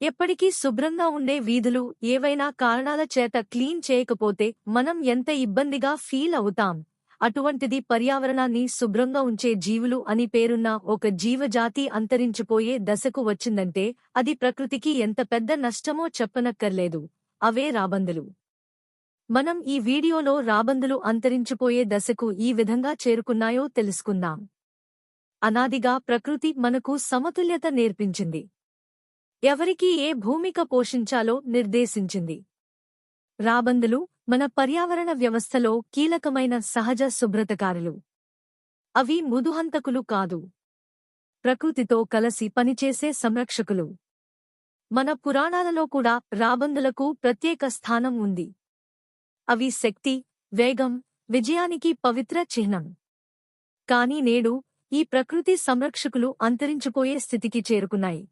ఎప్పటికీ శుభ్రంగా ఉండే వీధులు ఏవైనా కారణాల చేత క్లీన్ చేయకపోతే మనం ఎంత ఇబ్బందిగా ఫీల్ అవుతాం. అటువంటిది పర్యావరణాన్ని శుభ్రంగా ఉంచే జీవులు అని పేరున్న ఒక జీవజాతి అంతరించిపోయే దశకు వచ్చిందంటే అది ప్రకృతికి ఎంత పెద్ద నష్టమో చెప్పనక్కర్లేదు. అవే రాబందులు. మనం ఈ వీడియోలో రాబందులు అంతరించిపోయే దశకు ఈ విధంగా చేరుకున్నాయో తెలుసుకుందాం. అనాదిగా ప్రకృతి మనకు సమతుల్యత నేర్పించింది. ఎవరికి ఏ భూమిక పోషించాలో నిర్దేశించింది. రాబందులు మన పర్యావరణ వ్యవస్థలో కీలకమైన సహజ శుభ్రతకారులు. అవి ముదుహంతకులు కాదు. ప్రకృతితో కలసి పనిచేసే సంరక్షకులు. మన పురాణాలలో కూడా రాబందులకు ప్రత్యేక స్థానం ఉంది. అవి శక్తి వేగం విజయానికి పవిత్ర చిహ్నం. కాని నేడు ఈ ప్రకృతి సంరక్షకులు అంతరించిపోయే స్థితికి చేరుకున్నాయి.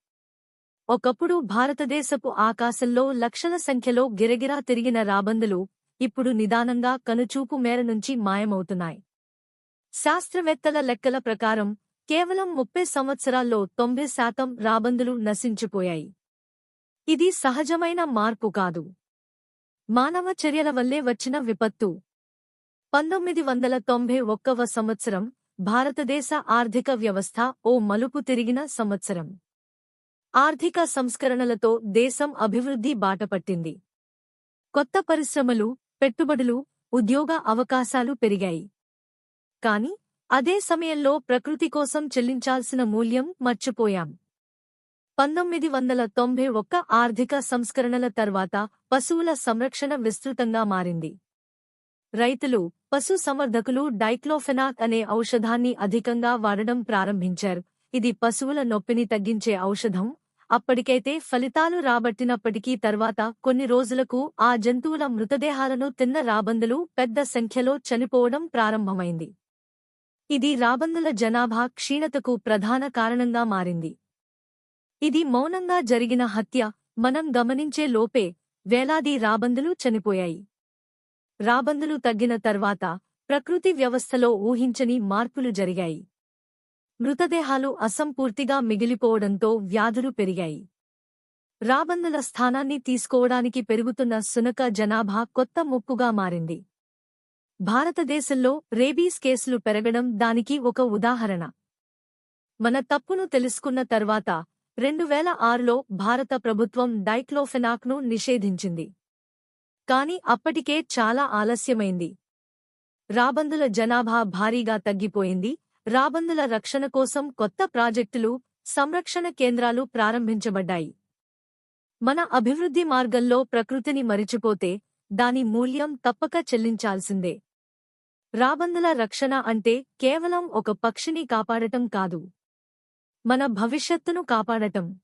ఒకప్పుడు భారతదేశపు ఆకాశంలో లక్షల సంఖ్యలో గిరగిరా తిరిగిన రాబందులు ఇప్పుడు నిదానంగా కనుచూపు మేర నుంచి మాయమవుతున్నాయి. శాస్త్రవేత్తల లెక్కల ప్రకారం కేవలం ముప్పై సంవత్సరాల్లో తొంభై శాతం రాబందులు నశించిపోయాయి. ఇది సహజమైన మార్పు కాదు. మానవ చర్యల వల్లే వచ్చిన విపత్తు. పంతొమ్మిది వందల తొంభై ఒక్కవ సంవత్సరం భారతదేశ ఆర్థిక వ్యవస్థ ఓ మలుపు తిరిగిన సంవత్సరం. ఆర్థిక సంస్కరణలతో దేశం అభివృద్ధి బాటపట్టింది. కొత్త పరిశ్రమలు పెట్టుబడులు ఉద్యోగ అవకాశాలు పెరిగాయి. కాని అదే సమయంలో ప్రకృతి కోసం చెల్లించాల్సిన మూల్యం మర్చిపోయాం. పంతొమ్మిది వందల తొంభై ఒక్క ఆర్థిక సంస్కరణల తర్వాత పశువుల సంరక్షణ విస్తృతంగా మారింది. రైతులు పశు సంవర్ధకులు డైక్లోఫెనాక్ అనే ఔషధాన్ని అధికంగా వాడడం ప్రారంభించారు. ఇది పశువుల నొప్పిని తగ్గించే ఔషధం అప్పటికైతే ఫలితాలు రాబట్టినప్పటికీ తర్వాత కొన్ని రోజులకు ఆ జంతువుల మృతదేహాలను తిన్న రాబందులు పెద్ద సంఖ్యలో చనిపోవడం ప్రారంభమైంది. ఇది రాబందుల జనాభా క్షీణతకు ప్రధాన కారణంగా మారింది. ఇది మౌనంగా జరిగిన హత్య మనం గమనించే లోపే వేలాది రాబందులు చనిపోయాయి. రాబందులు తగ్గిన తర్వాత ప్రకృతి వ్యవస్థలో ఊహించని మార్పులు జరిగాయి. మృతదేహాలు అసంపూర్తిగా మిగిలిపోవడంతో వ్యాధులు పెరిగాయి. రాబందుల స్థానాన్ని తీసుకోవడానికి పెరుగుతున్న సునక జనాభా కొత్త ముప్పుగా మారింది. భారతదేశంలో రేబీస్ కేసులు పెరగడం దానికి ఒక ఉదాహరణ. మన తప్పును తెలుసుకున్న తర్వాత రెండు వేల ఆరులో భారత ప్రభుత్వం డైక్లోఫెనాక్ను నిషేధించింది. కాని అప్పటికే చాలా ఆలస్యమైంది. రాబందుల జనాభా భారీగా తగ్గిపోయింది. రాబందుల రక్షణ కోసం కొత్త ప్రాజెక్టులు సంరక్షణ కేంద్రాలు ప్రారంభించబడ్డాయి. మన అభివృద్ధి మార్గంలో ప్రకృతిని మరిచిపోతే దాని మూల్యం తప్పక చెల్లించాల్సిందే. రాబందుల రక్షణ అంటే కేవలం ఒక పక్షిని కాపాడటం కాదు. మన భవిష్యత్తును కాపాడటం.